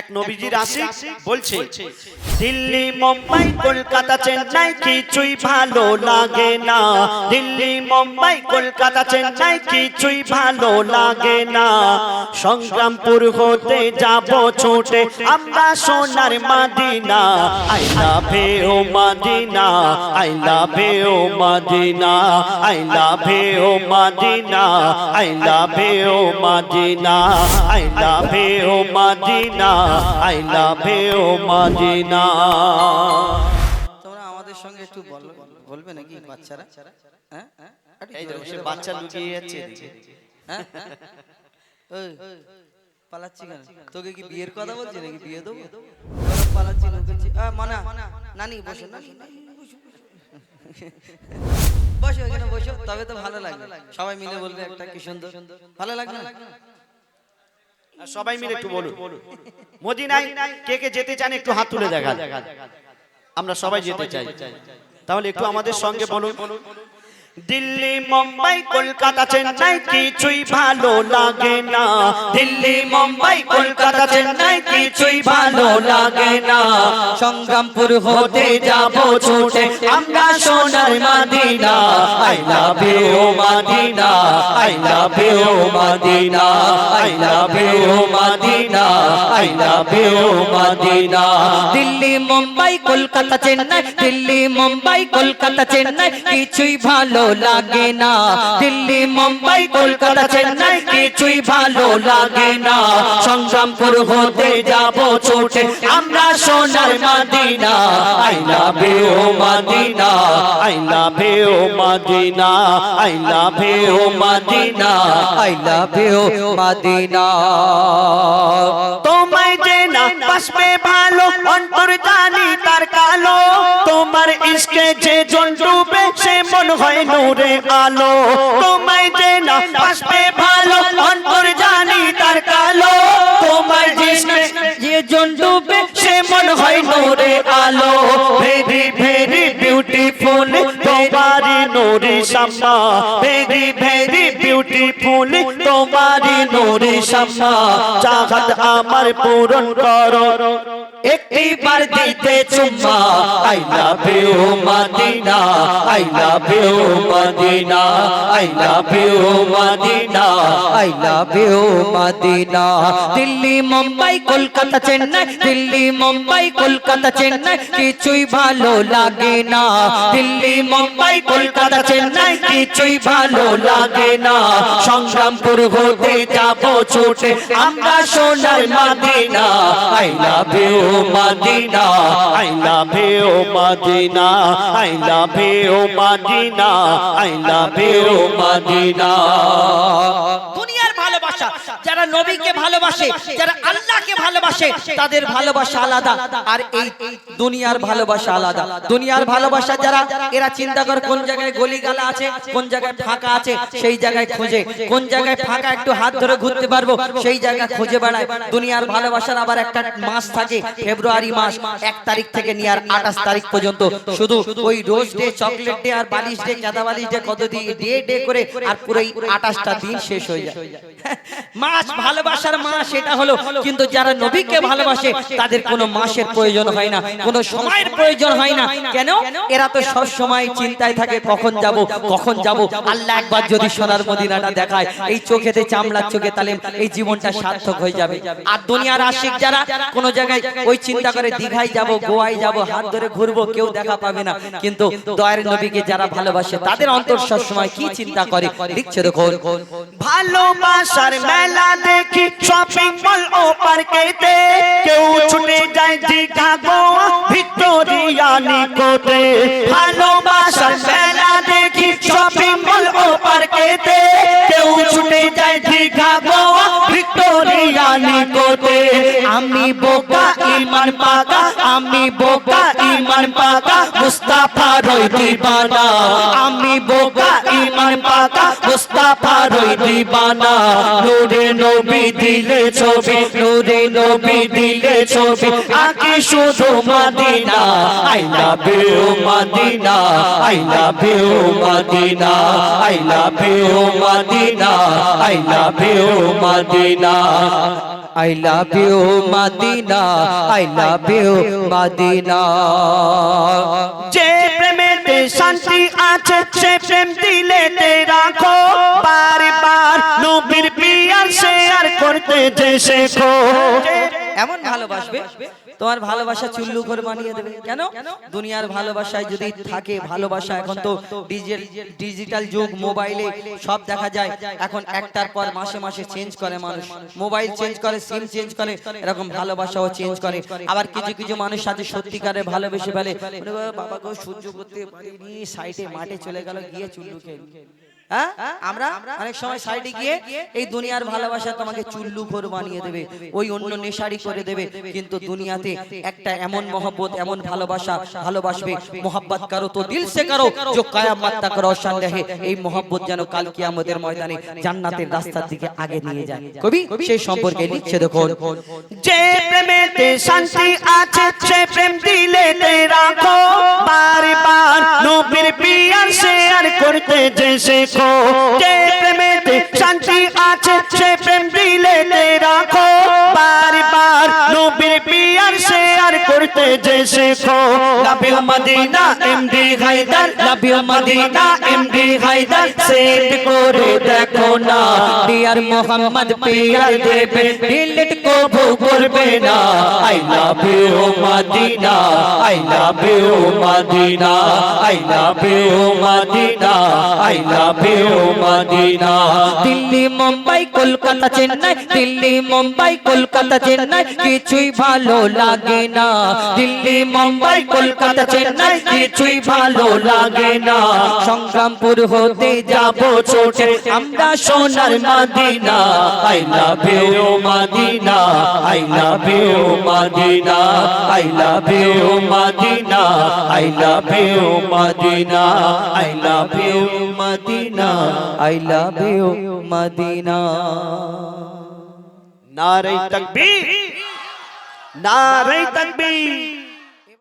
এক নবীজির আশিক বলছে দিল্লি মুম্বাই কলকাতা চেন্নাই কিছুই ভালো লাগে না। দিল্লি মুম্বাই কলকাতা চেন্নাই কিছুই ভালো লাগে না। সংগ্রামপুর হতে যাব ছোটে আমরা সোনার মাদিনা। আই লাভ ও মাদিনা আই লাভ ও মাদিনা আই লাভ ও মাদিনা আই লাভ ও মাদিনা আই লাভ ও মাদিনা। আই লাভ ও মাদিনা। তোমরা আমাদের সঙ্গে একটু বল বলবে নাকি বাচ্চারা? হ্যাঁ? এই দেখো সে বাচ্চা লুকিয়ে যাচ্ছে এদিকে। হ্যাঁ? ওই, পালাচ্ছি কেন? তোকে কি বিয়ের কথা বলছি নাকি বিয়ে দেবো? পালাচ্ছি আহ, মানা নানি বসো নানি বসো, এখানে বসো তবে তো ভালো লাগবে সবাই মিলে বলবে একটা কি সুন্দর। ভালো লাগবে না সবাই মিলে একটু বলুন। মদিনায় কে কে যেতে চান একটু হাত তুলে দেখা আমরা সবাই যেতে চাই। তাহলে একটু আমাদের সঙ্গে বলুন। দিল্লি মুম্বাই কলকাতা চেন্নাই কিছুই ভালো লাগে না। দিল্লি মুম্বাই কলকাতা চেন্নাই কিছুই ভালো লাগে না। সংগ্রামপুর হতে যাব ছুটে। আমরা সোনার Medina, I love you Medina, I love you Medina, I love you Medina, I love you Medina. Delhi, Mumbai, Kolkata, Chennai, Delhi, Mumbai, Kolkata, Chennai, কিছুই ভালো লাগে না। দিল্লি, মুম্বাই, কলকাতা, চেন্নাই, কিছুই ভালো লাগে না। সংগ্রামপুর হতে যাব ছোটে। আমরা সোনার তোমায় যে না বাসবে ভালো, অন্তর জানি তার কালো, তোমার ইশকে যে জন ডুবে, সে মন হয় নূরে তোমায় না বাসবে ভালো, অন্তর জানি তার কালো হয় নোরে আলো। ভেরি ভেরি বিউটিফুল তোমারি নোরে শাম্মা ভেরি ভেরি বিউটিফুল তোমারি নূরে শাম্মা চাহত আমার পূরণ করো। একটিবার দিতে চুম্মা, I love you Medina, I love you Medina, I love you Medina, I love you Medina. Delhi, Mumbai, Kolkata, Chennai, Delhi, Mumbai, Kolkata, Chennai, কিছুই ভালো লাগে না। দিল্লি, মুম্বাই, কলকাতা, চেন্নাই, কিছুই ভালো লাগে না। সংগ্রামপুর হতে যাব ছোটে। আমরা সোনার Medina, I love you Medina, I love you Medina, I love you Medina, I love you Medina. ভালোবাসা। যারা নবীকে ভালোবাসে যারা আল্লাহকে ভালোবাসে তাদের ভালোবাসা আলাদা। আর এই দুনিয়ার ভালোবাসা আলাদা। দুনিয়ার ভালোবাসা যারা এরা চিন্তা করে কোন জায়গায় গলি গালা আছে কোন জায়গায় ফাঁকা আছে সেই জায়গায় খোঁজে কোন জায়গায় ফাঁকা একটু হাত ধরে ঘুরতে পারব সেই জায়গা খুঁজে বেড়ায়। দুনিয়ার ভালোবাসার আবার একটা মাস থাকে ফেব্রুয়ারি মাস এক তারিখ থেকে নিয়ে আর আঠাশ তারিখ পর্যন্ত। শুধু ওই রোজ ডে চকলেট ডে আর বালিশ ডে চাঁদা বালিশ ডে কত দিয়ে ডে ডে করে আর পুরো আঠাশটা দিন শেষ হয়ে যায় মাস ভালোবাসার মাস এটা হলো কিন্তু যারা নবীকে ভালোবাসে তাদের কোনো মাসের প্রয়োজন হয় না কোনো সময়ের প্রয়োজন হয় না। কেন? এরা তো সব সময় চিন্তায় থাকে কখন যাব কখন যাব আল্লাহ একবার যদি সোনার মদিনাটা দেখায় এই চোখেতে চামড়ার চোখে তাহলে এই জীবনটা সার্থক হয়ে যাবে। আর দুনিয়ার আশিক যারা কোনো জায়গায় ওই চিন্তা করে দীঘায় যাব গোয়ায় যাব হাত ধরে ঘুরবো কেউ দেখা পাবে না। কিন্তু দয়ের নবীকে যারা ভালোবাসে তাদের অন্তর সব সময় কি চিন্তা করে লিখছে দেখো ভালোবাসার মেলা দেখি শপিং মল ও পার্কেতে কেউ ছুটে যায় গোয়া ভিক্টোরিয়া নিকোতে ভালোবাসার আমি বোকা ইমান পাকা, আমি বোকা ইমান পাকা মুস্তাফার ওই দিবানা। আমি বোকা ইমান পাকা মুস্তাফার ওই দিবানা। নূরে নবী দিলে ছবি, নূরে নবী দিলে ছবি। আকি শুধু Medina, I love you Medina, I love you Medina, I love you Medina, I love you Medina. I love you, Madina. I love you, Madina. যে প্রেমেতে শান্তি আছে সে প্রেম দিলেতে রাখো বারবার নবীর পিয়ার শেয়ার করতে যে শেখো এমন ভালোবাসবে? তোমার ভালোবাসা চুল্লু করে বানিয়ে দেবে। কেন? দুনিয়ার ভালোবাসায় যদি থাকে ভালোবাসা, এখন তো ডিজিটাল যুগ, মোবাইলে সব দেখা যায়। এখন একটার পর মাসে মাসে চেঞ্জ করে মানুষ। মোবাইল চেঞ্জ করে সিম চেঞ্জ করে, এরকম ভালোবাসাও চেঞ্জ করে। আবার কিছু কিছু মানুষ সাথে সত্যিকারের ভালোবেসে ফেলে। বাবাকে সহ্য করতে পারিনি। সাইডে মাঠে চলে গেল, গিয়ে চুল্লু খেয়ে হ্যাঁ? আমরা অনেক সময় সাইডে গিয়ে এই দুনিয়ার ভালোবাসা তোমাকে চুল্লু ঘর বানিয়ে দেবে ওই অন্য নেশারি করে দেবে কিন্তু দুনিয়াতে একটা এমন মহব্বত এমন ভালোবাসা ভালোবাসবে মোহাব্বত করো তো দিল সে করো जो কয়ামত তক রোশন রহে এই মোহব্বত যেন কাল কিয়ামতের ময়দানে জান্নাতের রাস্তার দিকে আগে নিয়ে যায়। কবি সেই সম্পর্কে লিখছে দেখুন। যে প্রেমেতে শান্তি আছে সে প্রেম দিলেতে রাখো। বারবার নবীর পিয়ার শেয়ার করতে যে শেখো যে করতে যে শেখো। Love Medina, MD Haidar love Medina, MD Haidar, set করে দেখো না। ডিয়ার মোহাম্মদ, পিয়ার দেবে ডিলিট কবু করবে না। I love you Medina, I love you Medina, I love you Medina, I love you Medina. Delhi, Mumbai, Kolkata, Chennai, Delhi, Mumbai, Kolkata, Chennai, কিছুই ভালো লাগে না। দিল্লি, মুম্বাই, কলকাতা, চেন্নাই কিছুই ভালো লাগে না। সংগ্রামপুর হতে যাব ছোটে আমরা সোনার Medina, I love you Medina, I love you Medina, I love you Medina, I love you Medina, I love you Medina, I love you Medina. নারে তকবীর। নারে তকবীর